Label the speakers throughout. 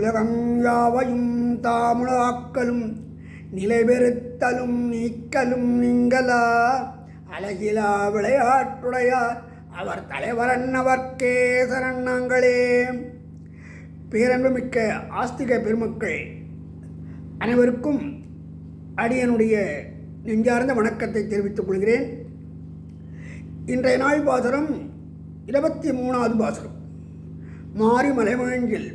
Speaker 1: உலகம் யாவையும் தாமுழாக்கலும் நிலைபெறுத்தலும் நீக்கலும் நீங்களா? அழகிலா விளையாட்டுடையார் அவர் தலைவரன் கேசரன் சரணங்களே பேரன்புமிக்க ஆஸ்திக பெருமக்கள் அனைவருக்கும் அடியனுடைய நெஞ்சார்ந்த வணக்கத்தை தெரிவித்துக் கொள்கிறேன். இன்றைய நாள் பாசுரம் இருபத்தி மூணாவது பாசுரம். மாறி மலைமழங்கில்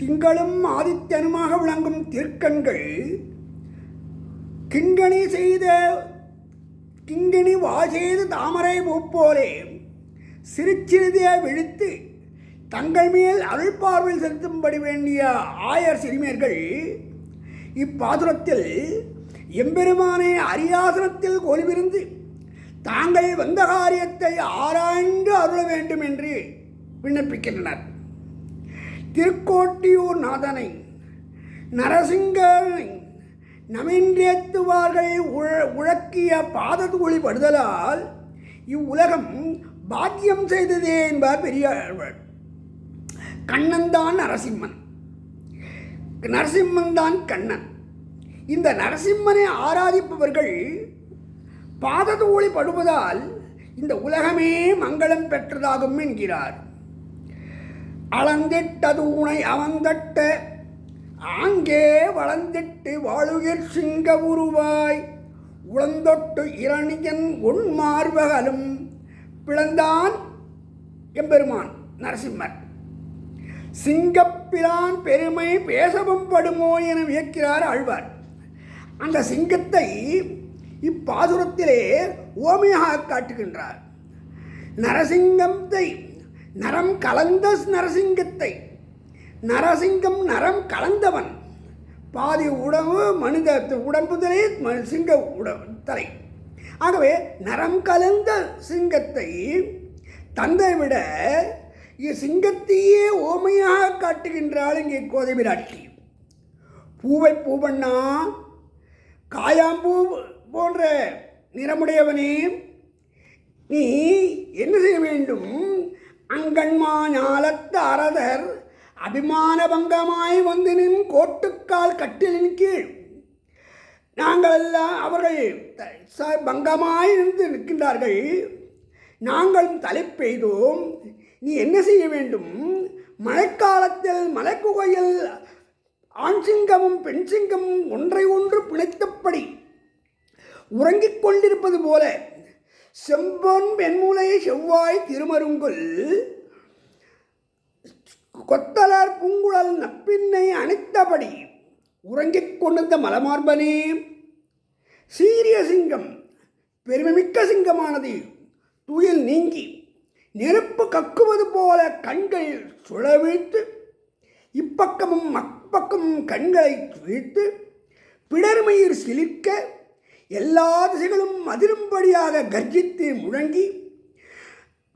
Speaker 1: திங்களும் ஆதித்யனுமாக விளங்கும் திருக்கண்கள் கிங்கணி செய்த கிங்கணி வாசெய்து தாமரை பூப்போலே சிறுச்சிறிதே விழித்து தங்கள் மேல் அருள் பார்வையில் செலுத்தும்படி வேண்டிய ஆயர் சிறுமியர்கள் இப்பாசுரத்தில் எம்பெருமானை அரியாசனத்தில் கொலுவிருந்து தாங்கள் வந்த காரியத்தை ஆராய்ந்து அருள வேண்டும் என்று விண்ணப்பிக்கின்றனர். திருக்கோட்டியூர் நாதனை நரசிங்கனை நமின்றேத்துவார்கள் உழ உழக்கிய பாததூளி படுதலால் இவ்வுலகம் பாக்கியம் செய்ததே என்பார் பெரியாழ்வார். கண்ணன்தான் நரசிம்மன். நரசிம்மன் தான் கண்ணன். இந்த நரசிம்மனை ஆராதிப்பவர்கள் பாததூளி படுவதால் இந்த உலகமே மங்களம் பெற்றதாகும் என்கிறார். அளந்திட்டதூணை அவந்தட்ட ஆங்கே வளர்ந்திட்டு வாழுகிர் சிங்க உருவாய். உளந்தொட்டு இரணியன் உண்மார்பகலும் பிளந்தான் எம்பெருமான் நரசிம்மர். சிங்கப்பிரான் பெருமை பேசவும் படுமோ என வியக்கிறார் ஆழ்வார். அந்த சிங்கத்தை இப்பாசுரத்திலே ஓமையாக காட்டுகின்றார். நரசிங்கத்தை நரம் கலந்த நரசிங்கத்தை. நரசிங்கம் நரம் கலந்தவன். பாதி உடம்பு மனித உடம்புதலே சிங்க உட தலை. ஆகவே நரம் கலந்த சிங்கத்தை தந்தை விட சிங்கத்தையே ஓமையாக காட்டுகின்றாள் இங்கே கோதை விராட்டி பூவை பூவண்ணா காயாம்பூ போன்ற நிறமுடையவனே நீ என்ன செய்ய வேண்டும்? அங்கன்மா ஞாலத்து அரதர் அபிமான பங்கமாய் வந்து நின் கோட்டுக்கால் கட்டிலின் கீழ். நாங்கள் எல்லாம் அவர்கள் பங்கமாய் இருந்து நிற்கின்றார்கள். நாங்களும் தலை பெய்தோம். நீ என்ன செய்ய வேண்டும்? மழைக்காலத்தில் மலைக்குகையில் ஆண் சிங்கமும் பெண் சிங்கமும் ஒன்றை ஒன்று பிணைத்தபடி உறங்கிக் கொண்டிருப்பது போல செம்பொன் பெண்முலை செவ்வாய் திருமருங்குல் கொத்தலர் பூங்குழல் நப்பின்னை அணைத்தபடி உறங்கிக் கொண்டிருந்த மலமார்பனே சீரிய சிங்கம் பெருமைமிக்க சிங்கமானது துயில் நீங்கி நெருப்பு கக்குவது போல கண்கள் சுழவிழ்த்து இப்பக்கமும் அப்பக்கமும் கண்களை வீழ்த்து பிடர்மயிர் சிலிர்க்க எல்லா திசைகளும் அதிரும்படியாக கர்ஜித்து முழங்கி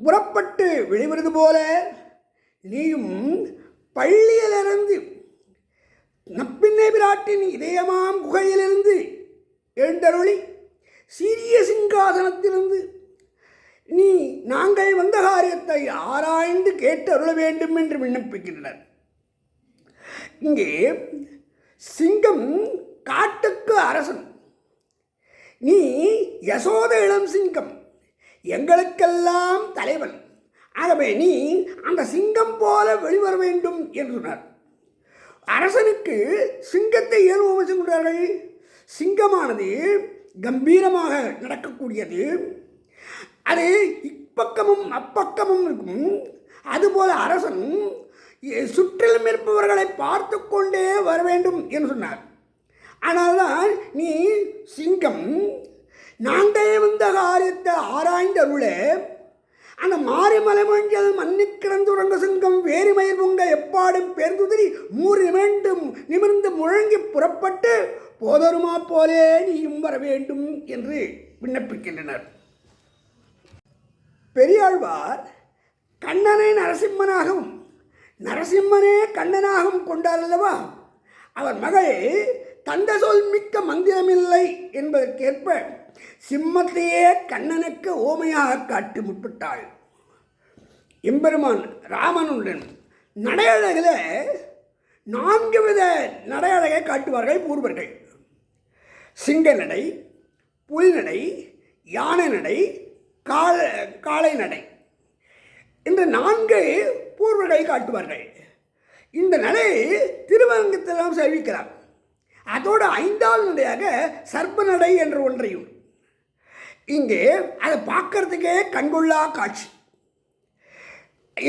Speaker 1: புறப்பட்டு வெளிவருது போல நீயும் பள்ளியிலிருந்து நப்பின்னை பிராட்டின் இதயமாம் குகையிலிருந்து எழுந்தருளி சீரிய சிங்காசனத்திலிருந்து நீ நாங்கள் வந்த காரியத்தை ஆராய்ந்து கேட்டு அருள வேண்டும் என்று விண்ணப்பிக்கின்றனர். இங்கே சிங்கம் காட்டுக்கு அரசன். நீ யசோத இளம் சிங்கம். எங்களுக்கெல்லாம் தலைவன். ஆகவே நீ அந்த சிங்கம் போல வெளிவர வேண்டும் என்றார் அரசனுக்கு சிங்கத்தை ஏன் உபயோகிக்கின்றார்கள்? சிங்கமானது கம்பீரமாக நடக்கக்கூடியது. அது இப்பக்கமும் அப்பக்கமும் இருக்கும். அதுபோல அரசன் சுற்றிலும் இருப்பவர்களை பார்த்து கொண்டே வர வேண்டும் என்று சொன்னார். ஆனால்தான் நீ சிங்கம். நாங்கள் வந்த காரியத்தை ஆராய்ந்தருள. அந்த மாரிமலை மஞ்சள் மன்னி கிடந்துறங்க சிங்கம் வேறுமயில் பொங்க எப்பாடும் பேர்ந்துதிரி மூறு வேண்டும் நிமிர்ந்து முழங்கி புறப்பட்டு போதருமா போலே நீயும் வர வேண்டும் என்று விண்ணப்பிக்கின்றனர். பெரியாழ்வார் கண்ணனை நரசிம்மனாகவும் நரசிம்மனே கண்ணனாகவும் கொண்டார் அல்லவா? அவர் மகள் தந்த சொல் மிக்க மந்திரமில்லை என்பதற்கேற்ப சிம்மத்தையே கண்ணனுக்கு ஓமையாக காட்டி முற்பட்டாள் எம்பெருமான் ராமனுடன் நடையழகில் நான்கு வித நடையழகை காட்டுவார்கள் பூர்வர்கள். சிங்க நடை புல் நடை யானை நடை கால காளை நடை இந்த நான்கு பூர்வர்களை காட்டுவார்கள். இந்த நடை திருவரங்கத்தெல்லாம் சேவிக்கிறார் அதோடு ஐந்தாவது நடையாக சர்ப்ப நடை என்ற ஒன்றையும். இங்கே அதை பார்க்கறதுக்கே கண்கொள்ளா காட்சி.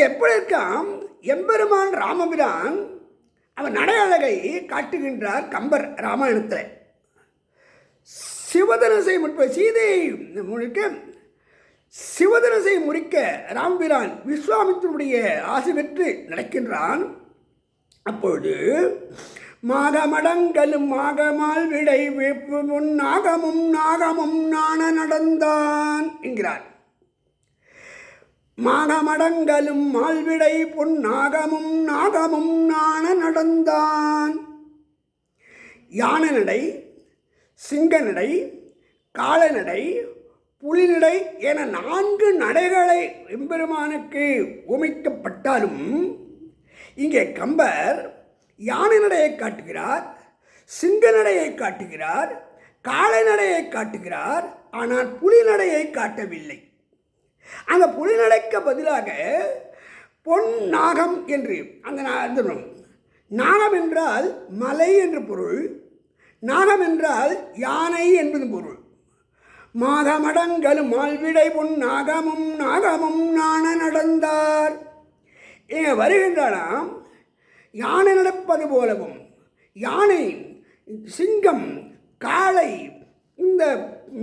Speaker 1: எப்படி இருக்கான் எம்பெருமான் ராமபிரான் அவன் நடையழகை காட்டுகின்றார் கம்பர் ராமாயணத்தில். சிவதனசை முற்ப சீதையை முழுக்க சிவதனசை முறிக்க ராம்பிரான் விஸ்வாமித்தினுடைய ஆசை பெற்று நடக்கின்றான். அப்பொழுது மாகமடங்களும் மாகமால் விடை வேப்பு முன் நாகமும் நாகமும் நாண நடந்தான் என்கிறார். மாகமடங்கலும் மால்விடை பொன் நாகமும் நாகமும் நாண நடந்தான். யான நடை சிங்க நடை காலநடை புலிநடை என நான்கு நடைகளை எம்பெருமானுக்கு உமைக்கப்பட்டாலும் இங்கே கம்பர் யானை நடையை காட்டுகிறார் சிங்க நடையை காட்டுகிறார் காளை நடையை காட்டுகிறார் ஆனால் புலி நடையை காட்டவில்லை. அந்த புலி நடைக்கு பதிலாக பொன் நாகம் என்று அந்த நாகம் என்றால் மலை என்று பொருள் நாகம் என்றால் யானை என்பது பொருள். மாதமடங்களும் மால்விடை பொன் நாகமும் நாகமும் நாண நடந்தார். ஏ வருகின்றனாம் யானை நடப்பது போலவும் யானை சிங்கம் காளை இந்த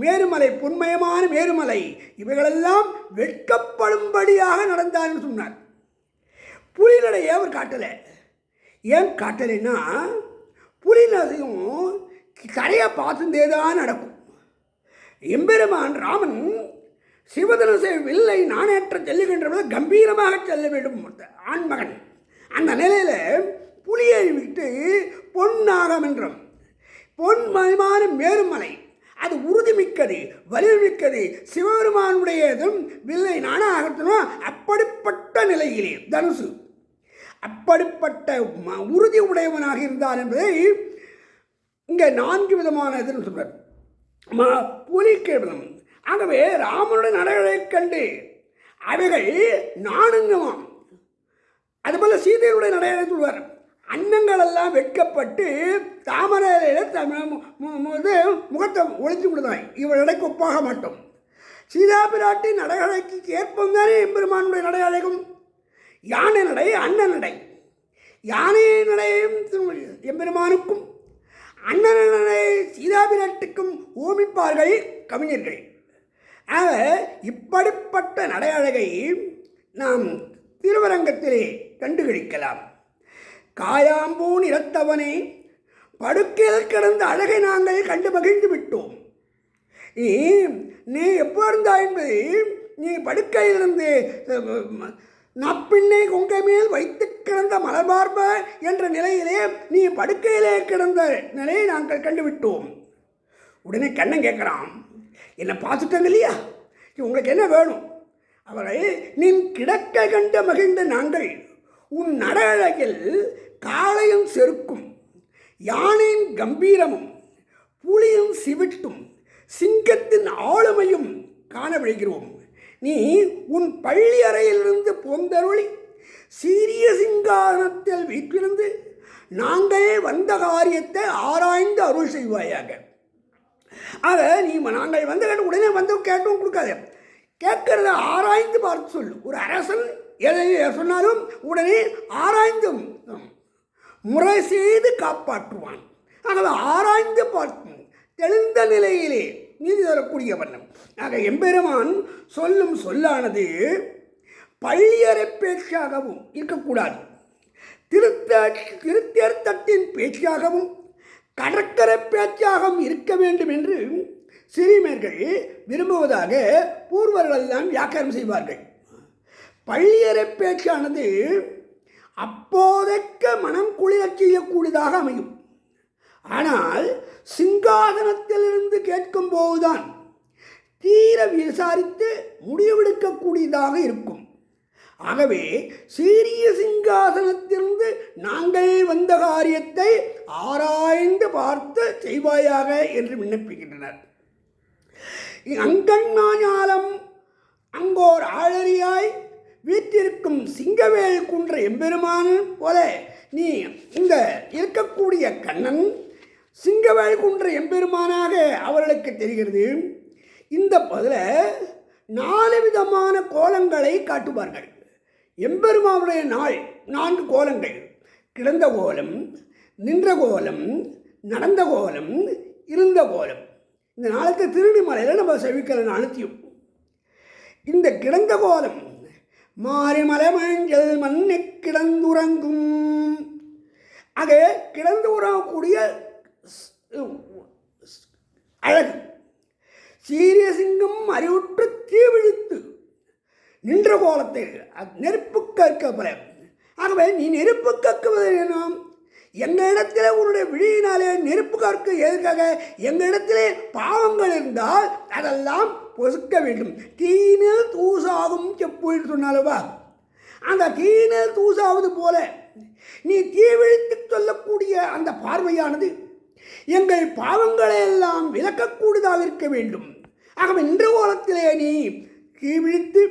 Speaker 1: மேருமலை பொன்மயமான மேருமலை இவைகளெல்லாம் வெட்கப்படும்படியாக நடந்தார்னு சொன்னார். புலிநடையை அவர் காட்டலை. ஏன் காட்டலைன்னா புலிநடையும் தரையை பார்த்துட்டே தான் நடக்கும். எம்பெருமான் ராமன் சிவதனுசை வில்லை நாணேற்ற செல்லுகின்றபோது கம்பீரமாக செல்ல வேண்டும் ஆண்மகன். அந்த நிலையில் புலியை விட்டு பொன்னாகம் பொன் பொன்மயமான மேருமலை அது உறுதிமிக்கது வலிமிக்கது சிவபெருமானுடையதும் வில்லை நாணாகத்தனும் அப்படிப்பட்ட நிலையிலே தனுசு. அப்படிப்பட்ட ம- உறுதி உடையவனாக இருந்தான் என்பதை இங்கே நான்கு விதமான இதுன்னு சொல்றார். மா புலிக்கிழமம் ஆகவே ராமனுடைய நடைகளைக் கண்டு அவைகள் நாணுங்கமாம். அதுபோல சீதையுடைய நடைகளை சொல்வார். அன்னங்கள் எல்லாம் வெட்கப்பட்டு தாமரையில தமிழ் இது முகத்தை ஒழித்து விடுதாய் இவள் நடைக்கு ஒப்பாக மாட்டோம். சீதா பிராட்டி நடைகளைக்கு ஏற்பம் தானே எம்பெருமானுடைய நடை அழகும் யானை நடை அண்ணன் நடை. யானை நடையும் எம்பெருமானுக்கும். அண்ணன் நடை சீதா பிராட்டிக்கும் ஓமிப்பார்கள் கவிஞர்கள். ஆக இப்படிப்பட்ட நடையழகை நாம் திருவரங்கத்திலே கண்டுகளிக்கலாம். காயாம்பூன் நிறத்தவனே படுக்கையில் கிடந்த அழகை நாங்கள் கண்டு மகிழ்ந்து விட்டோம். நீ நீ எப்போ இருந்தா என்பது நீ படுக்கையிலிருந்து அஹ், நப்பிண்ணை கொங்கை மேல் வைத்து கிடந்த மலர்பார்ப என்ற நிலையிலே நீ படுக்கையிலே கிடந்த நிலையை நாங்கள் கண்டுவிட்டோம் உடனே கண்ணன் கேட்குறான் என்னை பார்த்துட்டாங்க இல்லையா? உங்களுக்கு என்ன வேணும்? அவரை நின் கிடக்க கண்டு மகிழ்ந்த நாங்கள் உன் நடழகில் காளையும் செருக்கும் யானையின் கம்பீரமும் புலியும் சிவிட்டும் சிங்கத்தின் ஆளுமையும் காண விழுகிறோம். நீ உன் பள்ளி அறையிலிருந்து பொந்தருளி சீரிய சிங்காரத்தில் வீற்றிருந்து நாங்களே வந்த காரியத்தை ஆராய்ந்து அருள் செய்வாயாக. ஆக நீ நாங்கள் வந்த கேட்டு உடனே வந்து கேட்டும் கொடுக்காத. கேட்கறத ஆராய்ந்து பார்த்து சொல்லு. ஒரு அரசன் எதை சொன்னாலும் உடனே ஆராய்ந்தும் முறை செய்து காப்பாற்றுவான். ஆகவே ஆராய்ந்து பார்க்கும் தெளிந்த நிலையிலே நீதி தரக்கூடிய வண்ணம். ஆக எம்பெருமான் சொல்லும் சொல்லானது பள்ளியறை பேச்சாகவும் இருக்கக்கூடாது. திருத்த திருத்தேர் பேச்சாகவும் கடற்கரை பேச்சாகவும் இருக்க வேண்டும் என்று சிறுமியர்கள் விரும்புவதாக பூர்வர்கள் எல்லாம் வியாக்கியானம் செய்வார்கள். பள்ளியறை பேச்சானது அப்போதைக்கு மனம் குளிரச் செய்யக்கூடியதாக அமையும். ஆனால் சிங்காதனத்திலிருந்து கேட்கும் போதுதான் தீர விசாரித்து முடிவெடுக்கக்கூடியதாக இருக்கும். ஆகவே சீரிய சிங்காசனத்திலிருந்து நாங்கள் வந்த காரியத்தை ஆராய்ந்து பார்த்து செய்வாயாக என்று விண்ணப்பிக்கின்றனர். அங்கண்ணாஞாலம் அங்கோர் ஆழறியாய் வீற்றிருக்கும் சிங்கவேல் குன்ற எம்பெருமான் போல நீ இந்த இருக்கக்கூடிய கண்ணன் சிங்கவேல் குன்ற எம்பெருமானாக அவர்களுக்கு தெரிகிறது. இந்த பதில நாலு விதமான கோலங்களை காட்டுவார்கள். எம்பெருமானுடைய நாள் நான்கு கோலங்கள். கிடந்த கோலம் நின்ற கோலம் நடந்த கோலம் இருந்த கோலம். இந்த நாளுக்கு திருநெல்வேலியில் நம்ம செவிக்கலன் அழுத்தியும். இந்த கிடந்த கோலம் மாரிமலை மஞ்சள் மண்ணை கிடந்துறங்கும். ஆக கிடந்து உறங்கக்கூடிய அழகு. சீரிய சிங்கம் அறிவுற்று தீவிழித்து நின்ற கோலத்தை அது நெருப்பு கற்கப்பல ஆகவே நீ நெருப்பு கக்குவது வேணும் எங்களிடத்தில் உன்னுடைய விழியினாலே நெருப்பு கற்க எங்கள் எங்களிடத்திலே பாவங்கள் இருந்தால் அதெல்லாம் பொசுக்க வேண்டும். தீனில் தூசாகும் செப்புன்னு சொன்னாலவா அந்த தீனில் தூசாவது போல நீ தீவிழித்து சொல்லக்கூடிய அந்த பார்வையானது எங்கள் பாவங்களை எல்லாம் விளக்கக்கூடியதாக இருக்க வேண்டும். ஆகவே இன்று கோலத்திலே நீ தீவிழித்து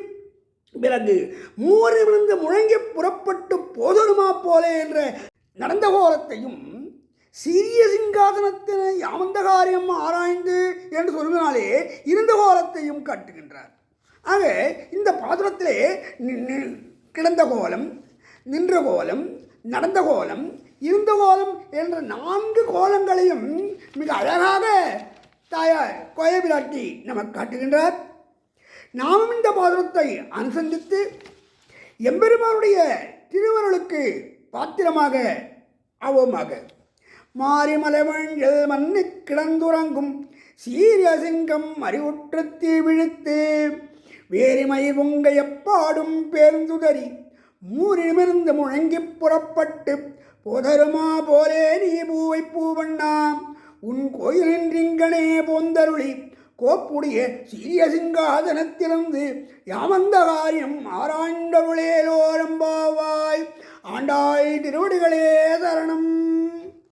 Speaker 1: பிறகு மூவரிலிருந்து முழங்கி புறப்பட்டு போதணுமா போல என்ற நடந்த கோலத்தையும் சிறிய சிங்காசனத்தினை அமர்ந்த காரியம் ஆராய்ந்து என்று சொல்வதனாலே இருந்த கோலத்தையும் காட்டுகின்றார். ஆக இந்த பாதுரத்திலே கிடந்த கோலம் நின்ற கோலம் நடந்த கோலம் இருந்த கோலம் என்ற நான்கு கோலங்களையும் மிக அழகாக தாயார் கோயபிராட்டி நமக்கு காட்டுகின்றார். நாமும் இந்த பாத்திரத்தை அனுசந்தித்து எம்பெருமானுடைய திருவருளுக்கு பாத்திரமாக அவமக மாரிமலை மஞ்சள் மண்ணி கிடந்துறங்கும் சீரிய சிங்கம் அறிவுற்று தீ விழுத்து வேரிமை பொங்கையப்பாடும் பேர்ந்துதறி மூரிடமிருந்து முழங்கி புறப்பட்டு போதருமா போலே நீ பூவை பூவண்ணா உன் கோயிலின்றிங்கனே போந்தருளி கோப்புடைய சீரிய சிங்காதனத்திலிருந்து யாமந்த காரியம் ஆராய்ந்தருளேலோரம்பாவாய் ஆண்டாய் திருவடிகளே சரணம்